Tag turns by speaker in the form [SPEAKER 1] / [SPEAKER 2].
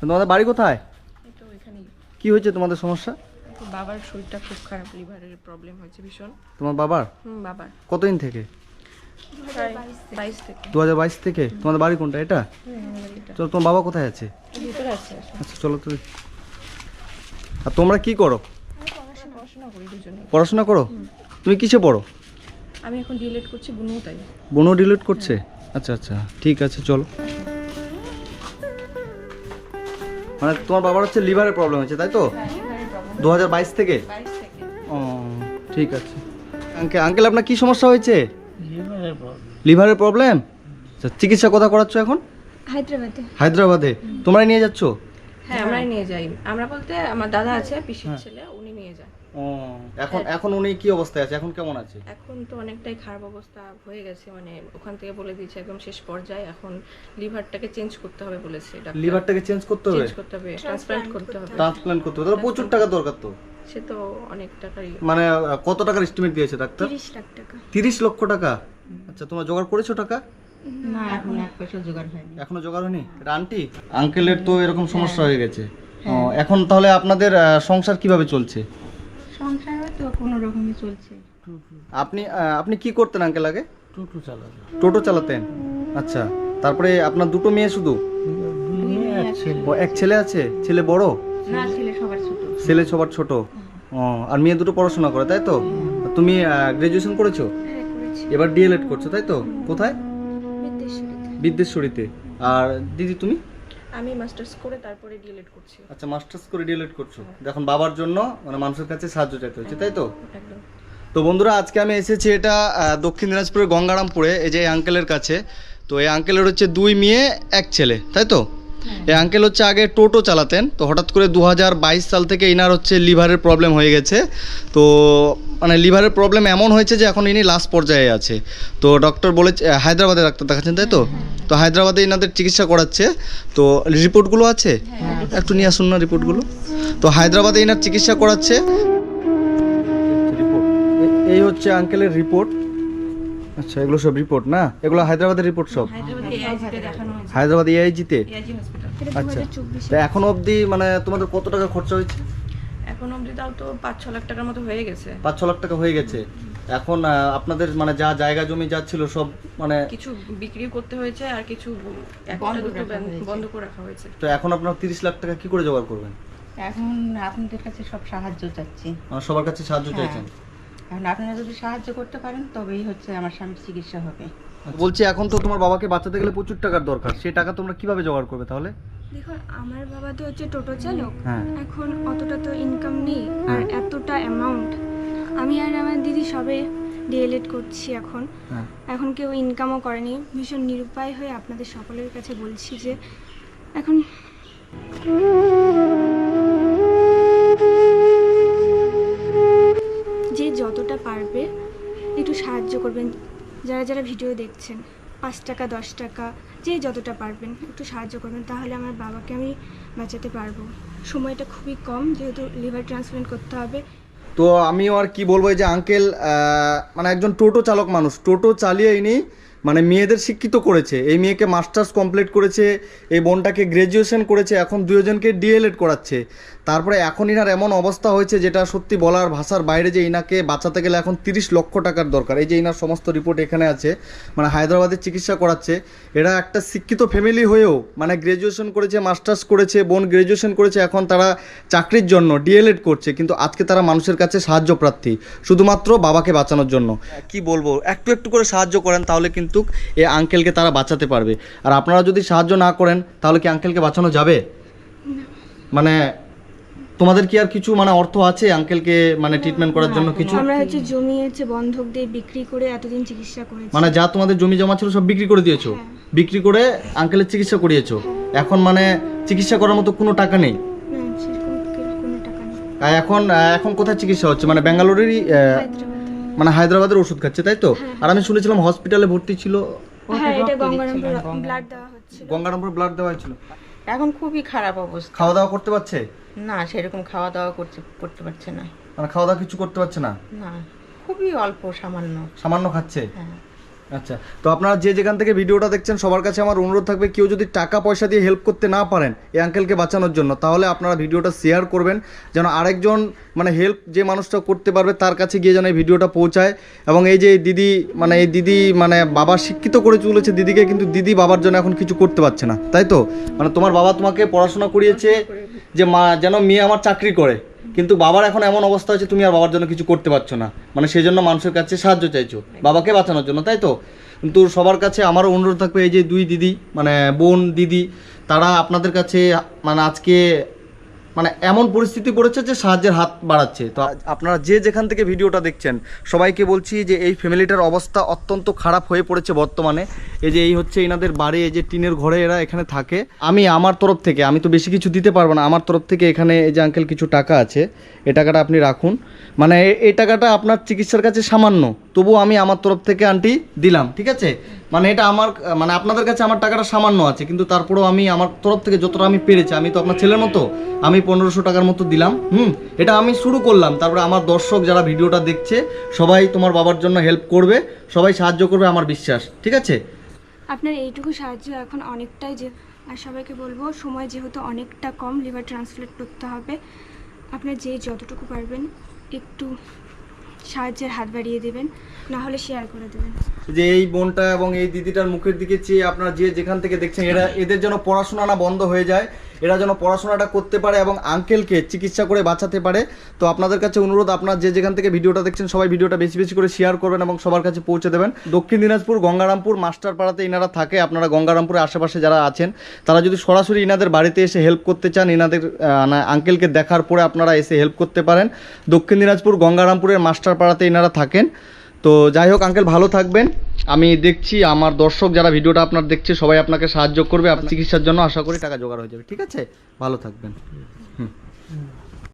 [SPEAKER 1] তোমাদের বাড়ি কোথায়?
[SPEAKER 2] তো এখানেই।
[SPEAKER 1] কি হয়েছে তোমাদের সমস্যা?
[SPEAKER 2] তো বাবার শরীরটা খুব খারাপ লিভারের প্রবলেম হয়েছে ভীষণ।
[SPEAKER 1] তোমার বাবার?
[SPEAKER 2] হুম বাবার।
[SPEAKER 1] কতদিন থেকে? দু হাজার বাইশ থেকে? তোমাদের বাড়ি কোনটা এটা? চলো তোমার বাবা কোথায় আছে?
[SPEAKER 2] ভিতরে আছে
[SPEAKER 1] আচ্ছা চলো তুমি আর তোমরা কি করো?
[SPEAKER 2] পড়াশোনা করি দুজনে
[SPEAKER 1] পড়াশোনা করো? তুমি কিসে পড়ো?
[SPEAKER 2] আমি এখন ডিলেট করছি বুনু তাই।
[SPEAKER 1] বোনও ডিলিট করছে? আচ্ছা আচ্ছা ঠিক আছে চলো। মানে তোমার বাবার হচ্ছে লিভারের প্রবলেম হচ্ছে তাই তো? দু হাজার বাইশ থেকে? ও ঠিক আছে। আঙ্কেল আঙ্কেল আপনার কী সমস্যা হয়েছে? লিভারের প্রবলেম আচ্ছা চিকিৎসা কোথা করাচ্ছ এখন?
[SPEAKER 3] হায়দ্রাবাদে।
[SPEAKER 1] হায়দ্রাবাদে। তোমরাই নিয়ে যাচ্ছ?
[SPEAKER 2] হ্যাঁ আমরাই নিয়ে যাই। আমরা বলতে আমার দাদা আছে পিসির ছেলে উনি নিয়ে যায়।
[SPEAKER 1] এখন এখন উনি কি অবস্থায় আছে? এখন কেমন আছে?
[SPEAKER 2] এখন তো অনেকটাই খারাপ অবস্থা হয়ে গেছে মানে ওখান থেকে বলে দিয়েছে একদম শেষ পর্যায়ে এখন লিভারটাকে চেঞ্জ করতে হবে বলেছে ডাক্তার
[SPEAKER 1] লিভারটাকে চেঞ্জ করতে হবে?
[SPEAKER 2] চেঞ্জ করতে হবে ট্রান্সপ্লান্ট করতে হবে।
[SPEAKER 1] ট্রান্সপ্ল্যান্ট করতে হবে। তাহলে প্রচুর টাকা দরকার তো?
[SPEAKER 2] সে তো অনেক টাকাই
[SPEAKER 1] মানে কত টাকার এস্টিমেট দিয়েছে ডাক্তার
[SPEAKER 3] তিরিশ লাখ টাকা।
[SPEAKER 1] তিরিশ লক্ষ টাকা? আচ্ছা তোমরা জোগাড় করেছ টাকা?
[SPEAKER 4] না এখন এক পয়সা জোগাড় হয়নি।
[SPEAKER 1] এখনও জোগাড় হয়নি? আন্টি আঙ্কেলের তো এরকম সমস্যা হয়ে গেছে। ও, এখন তাহলে আপনাদের সংসার কীভাবে চলছে?
[SPEAKER 4] কোনো রকমই চলছে।
[SPEAKER 1] আপনি আপনি কি করতেন আঙ্কেল আগে?
[SPEAKER 5] টোটো চালাতো
[SPEAKER 1] টোটো চালাতেন? আচ্ছা তারপরে আপনার দুটো মেয়ে শুধু?
[SPEAKER 5] এক ছেলে।
[SPEAKER 1] ও এক ছেলে আছে? ছেলে বড়?
[SPEAKER 4] না ছেলে সবার ছোট।
[SPEAKER 1] ছেলে সবার ছোট? ও আর মেয়ে দুটো পড়াশোনা করে তাই তো? তুমি গ্রাজুয়েশন করেছ?
[SPEAKER 3] হ্যাঁ করেছি।
[SPEAKER 1] এবার ডিএলএড করছ তাই তো? কোথায়?
[SPEAKER 3] বিদ্যেশ্বরীতে।
[SPEAKER 1] আর দিদি তুমি?
[SPEAKER 2] আমি মাস্টার্স করে তারপরে ডিএলএড করছি।
[SPEAKER 1] আচ্ছা মাস্টার্স করে ডিএলএড করছ। দেখুন বাবার জন্য মানে মানুষের কাছে সাহায্য চাইতে হচ্ছে তাই তো?
[SPEAKER 2] একদম
[SPEAKER 1] তো বন্ধুরা আজকে আমি এসেছি এটা দক্ষিণ দিনাজপুরের গঙ্গারামপুরে এই যে আঙ্কেলের কাছে। তো এই আঙ্কেলের হচ্ছে দুই মেয়ে এক ছেলে তাই তো? এই আঙ্কেল হচ্ছে আগে টোটো চালাতেন তো হঠাৎ করে দু হাজার বাইশ সাল থেকে ইনার হচ্ছে লিভারের প্রবলেম হয়ে গেছে। তো মানে লিভারের প্রবলেম এমন হয়েছে যে এখন ইনি লাস্ট পর্যায়ে আছে। তো ডক্টর বলেছে হায়দ্রাবাদে ডাক্তার দেখাচ্ছেন তাই তো? তো হায়দ্রাবাদে ইনাদের চিকিৎসা করাচ্ছে। তো রিপোর্টগুলো আছে? একটু নিয়ে আসুন না রিপোর্টগুলো তো হায়দ্রাবাদে ইনার চিকিৎসা করাচ্ছে। এই হচ্ছে আঙ্কেলের রিপোর্ট আচ্ছা এগুলো সব রিপোর্ট না? এগুলো হায়দ্রাবাদের রিপোর্ট সব?
[SPEAKER 2] হায়দ্রাবাদে এআইজিতে
[SPEAKER 1] আচ্ছা। তো এখন অবধি মানে তোমাদের কত টাকা খরচা হয়েছে?
[SPEAKER 2] এখন অবধি তাও তো পাঁচ ছ লাখ টাকার মতো হয়ে গেছে।
[SPEAKER 1] পাঁচ ছ লাখ টাকা হয়ে গেছে। এখন আপনাদের মানে যা জায়গা জমি যা ছিল সব মানে
[SPEAKER 2] কিছু বিক্রি করতে হয়েছে আর কিছু।
[SPEAKER 4] বন্ধ
[SPEAKER 2] করে রাখা হয়েছে।
[SPEAKER 1] তো এখন আপনার তিরিশ লাখ টাকা কি করে জোগাড় করবেন?
[SPEAKER 4] এখন আপনাদের কাছে সব সাহায্য চাচ্ছি।
[SPEAKER 1] মানে সবার কাছে সাহায্য
[SPEAKER 4] হ্যাঁ।
[SPEAKER 1] চাইছেন?
[SPEAKER 4] এখন আপনারা যদি সাহায্য করতে পারেন তবেই হচ্ছে আমার স্বামীর চিকিৎসা হবে।
[SPEAKER 1] বলছি এখন তো তোমার বাবাকে বাঁচাতে গেলে প্রচুর টাকার দরকার। সেই টাকা তোমরা কীভাবে জোগাড় করবে তাহলে?
[SPEAKER 3] দেখুন আমার বাবা তো হচ্ছে টোটো চালক।
[SPEAKER 1] হ্যাঁ।
[SPEAKER 3] এখন অতটা তো ইনকাম নেই আর এতটা অ্যামাউন্ট আমি আর আমার দিদি সবে ডিএলএড করছি এখন।
[SPEAKER 1] হ্যাঁ।
[SPEAKER 3] এখন কেউ ইনকামও করেনি। ভীষণ নিরুপায় হয়ে আপনাদের সকলের কাছে বলছি যে এখন যারা যারা ভিডিও দেখছেন, পাঁচ টাকা, দশ টাকা, যে যতটা পারবেন একটু সাহায্য করবেন, তাহলে আমার বাবাকে আমি বাঁচাতে পারব। সময়টা খুবই কম, যেহেতু লিভার ট্রান্সপ্লান্ট করতে হবে।
[SPEAKER 1] তো আমিও আর কি বলব যে আঙ্কেল মানে একজন টোটো চালক মানুষ, টোটো চালিয়ে ইনি মানে মেয়েদের শিক্ষিত করেছে, এই মেয়েকে মাস্টার্স কমপ্লিট করেছে, এই বোনটাকে গ্র্যাজুয়েশন করেছে, এখন দুজনকে ডিএলএড করাচ্ছে। তারপরে এখন ইনার এমন অবস্থা হয়েছে যেটা সত্যি বলার ভাষার বাইরে যে ইনাকে বাঁচাতে গেলে এখন তিরিশ লক্ষ টাকার দরকার। এই যে ইনার সমস্ত রিপোর্ট এখানে আছে মানে হায়দ্রাবাদে চিকিৎসা করাচ্ছে, এরা একটা শিক্ষিত ফ্যামিলি হয়েও মানে গ্র্যাজুয়েশন করেছে, মাস্টার্স করেছে, বোন গ্র্যাজুয়েশন করেছে, এখন তারা চাকরির জন্য ডিএলএড করছে, কিন্তু আজকে তারা মানুষের কাছে সাহায্য প্রার্থী, শুধুমাত্র বাবাকে বাঁচানোর জন্য। কি বলব? একটু একটু করে সাহায্য করেন, তাহলে কিন্তু এই আঙ্কেলকে তারা বাঁচাতে পারবে। আর আপনারা যদি সাহায্য না করেন তাহলে কি আঙ্কেলকে বাঁচানো যাবে? মানে তোমাদের কি আর কিছু মানে অর্থ আছে আঙ্কেলকে মানে ট্রিটমেন্ট করার জন্য কিছু?
[SPEAKER 3] আমরা হচ্ছে জমি হচ্ছে বন্ধক দিয়ে বিক্রি করে এতদিন চিকিৎসা করেছি।
[SPEAKER 1] মানে যা তোমাদের জমি জমা ছিল সব বিক্রি করে দিয়েছ। বিক্রি করে আঙ্কেলের চিকিৎসা করিয়েছো। এখন মানে চিকিৎসা করার মতো কোনো টাকা নেই। এখন এখন কোথায় চিকিৎসা হচ্ছে? মানে ব্যাঙ্গালোরেরই মানে হায়দ্রাবাদের ওষুধ খাচ্ছে তাই তো? আর আমি শুনেছিলাম হসপিটালে ভর্তি ছিল।
[SPEAKER 3] হ্যাঁ এটা গঙ্গারামপুর ব্লাড দেওয়া হচ্ছিল।
[SPEAKER 1] গঙ্গারামপুর ব্লাড দেওয়া হয়েছিল?
[SPEAKER 4] এখন খুবই খারাপ অবস্থা।
[SPEAKER 1] খাওয়া দাওয়া করতে পারছে?
[SPEAKER 4] না সেরকম খাওয়া দাওয়া করতে করতে পারছে না।
[SPEAKER 1] মানে খাওয়া দাওয়া কিছু করতে পারছে না?
[SPEAKER 4] না খুবই অল্প সামান্য।
[SPEAKER 1] সামান্য খাচ্ছে?
[SPEAKER 4] হ্যাঁ।
[SPEAKER 1] আচ্ছা তো আপনারা যে যেখান থেকে ভিডিওটা দেখছেন, সবার কাছে আমার অনুরোধ থাকবে, কেউ যদি টাকা পয়সা দিয়ে হেল্প করতে না পারেন এই আঙ্কেলকে বাঁচানোর জন্য, তাহলে আপনারা ভিডিওটা শেয়ার করবেন, যেন আরেকজন মানে হেল্প যে মানুষটা করতে পারবে, তার কাছে গিয়ে যেন এই ভিডিওটা পৌঁছায়। এবং এই যে দিদি মানে এই দিদি মানে বাবা শিক্ষিত করে চলেছে দিদিকে, কিন্তু দিদি বাবার জন্য এখন কিছু করতে পারছে না, তাই তো? মানে তোমার বাবা তোমাকে পড়াশোনা করিয়েছে যে মা, যেন মেয়ে আমার চাকরি করে। কিন্তু বাবার এখন এমন অবস্থা হচ্ছে তুমি আর বাবার জন্য কিছু করতে পারছ না। মানে সেই জন্য মানুষের কাছে সাহায্য চাইছো। বাবাকে বাঁচানোর জন্য, তাই তো? কিন্তু সবার কাছে আমারও অনুরোধ থাকবে, এই যে দুই দিদি মানে বোন, দিদি, তারা আপনাদের কাছে মানে আজকে মানে এমন পরিস্থিতি পড়েছে যে সাহায্যের হাত বাড়াচ্ছে। তো আপনারা যে যেখান থেকে ভিডিওটা দেখছেন, সবাইকে বলছি যে এই ফ্যামিলিটার অবস্থা অত্যন্ত খারাপ হয়ে পড়েছে বর্তমানে। এই যে এই হচ্ছে এনাদের বাড়ি, এই যে টিনের ঘরে এরা এখানে থাকে। আমি আমার তরফ থেকে, আমি তো বেশি কিছু দিতে পারব না, আমার তরফ থেকে এখানে এই যে আঙ্কেল কিছু টাকা আছে এই টাকাটা আপনি রাখুন। মানে এ- এই টাকাটা আপনার চিকিৎসার কাছে সামান্য, তবুও আমি আমার তরফ থেকে আন্টি দিলাম, ঠিক আছে? মানে এটা আমার মানে আপনাদের কাছে আমার টাকাটা সামান্য আছে, কিন্তু তারপরেও আমি আমার তরফ থেকে যতটা আমি পেরেছি, আমি তো আপনার ছেলের মতো, আমি পনেরোশো টাকার মতো দিলাম, হুম? এটা আমি শুরু করলাম, তারপরে আমার দর্শক যারা ভিডিওটা দেখছে, সবাই তোমার বাবার জন্য হেল্প করবে, সবাই সাহায্য করবে আমার বিশ্বাস, ঠিক আছে?
[SPEAKER 3] আপনার এইটুকু সাহায্য এখন অনেকটাই যে, আর সবাইকে বলব, সময় যেহেতু অনেকটা কম লিভার ট্রান্সপ্লান্ট করতে হবে। আপনার যে যতটুকু পারবেন, একটু সাহায্যের হাত বাড়িয়ে দেবেন, না হলে শেয়ার করে দেবেন।
[SPEAKER 1] যে এই বোনটা এবং এই দিদিটার মুখের দিকে চেয়ে আপনারা যে যেখান থেকে দেখছেন, এরা এদের জন্য পড়াশোনা না বন্ধ হয়ে যায় এরা যেন পড়াশোনাটা করতে পারে এবং আঙ্কেলকে চিকিৎসা করে বাঁচাতে পারে। তো আপনাদের কাছে অনুরোধ, আপনার যে যেখান থেকে ভিডিওটা দেখছেন, সবাই ভিডিওটা বেশি বেশি করে শেয়ার করবেন এবং সবার কাছে পৌঁছে দেবেন। দক্ষিণ দিনাজপুর, গঙ্গারামপুর, মাস্টারপাড়াতে ইনারা থাকে। আপনারা গঙ্গারামপুরের আশেপাশে যারা আছেন, তারা যদি সরাসরি ইনাদের বাড়িতে এসে হেল্প করতে চান, ইনাদের আঙ্কেলকে দেখার পরে আপনারা এসে হেল্প করতে পারেন। দক্ষিণ দিনাজপুর, গঙ্গারামপুরের মাস্টারপাড়াতে ইনারা থাকেন। তো যাই হোক আঙ্কেল ভালো থাকবেন। আমি দেখছি আমার দর্শক যারা ভিডিওটা আপনার দেখছে, সবাই আপনাকে সাহায্য করবে। আপনার চিকিৎসার জন্য আশা করি টাকা জোগাড় হয়ে যাবে। ঠিক আছে? ভালো থাকবেন। হুম।